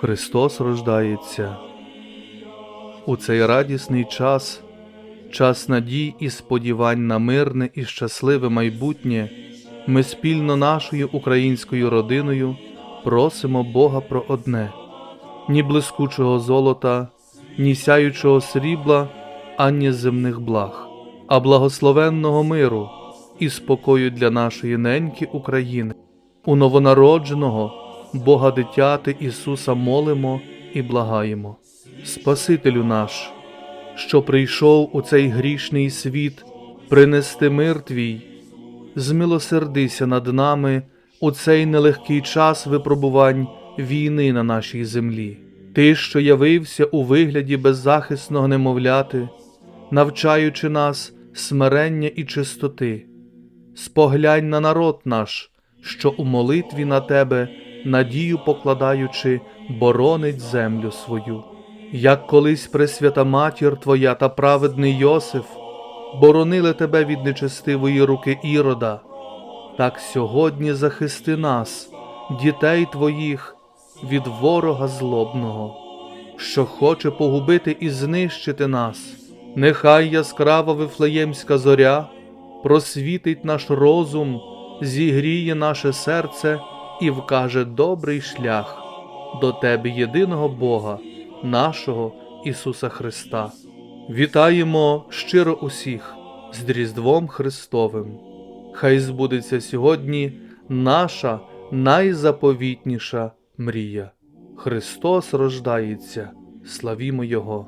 Христос рождається. У цей радісний час, час надій і сподівань на мирне і щасливе майбутнє, ми спільно нашою українською родиною просимо Бога про одне ні блискучого золота, ні сяючого срібла, ані земних благ, а благословенного миру і спокою для нашої неньки України. У новонародженого Бога дитяти Ісуса молимо і благаємо. Спасителю наш, що прийшов у цей грішний світ принести мир Твій, змилосердися над нами у цей нелегкий час випробувань війни на нашій землі. Ти, що явився у вигляді беззахисного немовляти, навчаючи нас смирення і чистоти, споглянь на народ наш, що у молитві на тебе, надію покладаючи, боронить землю свою. Як колись Пресвята Матір Твоя та праведний Йосиф боронили тебе від нечестивої руки Ірода, так сьогодні захисти нас, дітей Твоїх, від ворога злобного, що хоче погубити і знищити нас. Нехай яскрава вифлеємська зоря просвітить наш розум, зігріє наше серце і вкаже добрий шлях до Тебе, єдиного Бога, нашого Ісуса Христа. Вітаємо щиро усіх з Різдвом Христовим. Хай збудеться сьогодні наша найзаповітніша мрія. Христос рождається, славімо Його!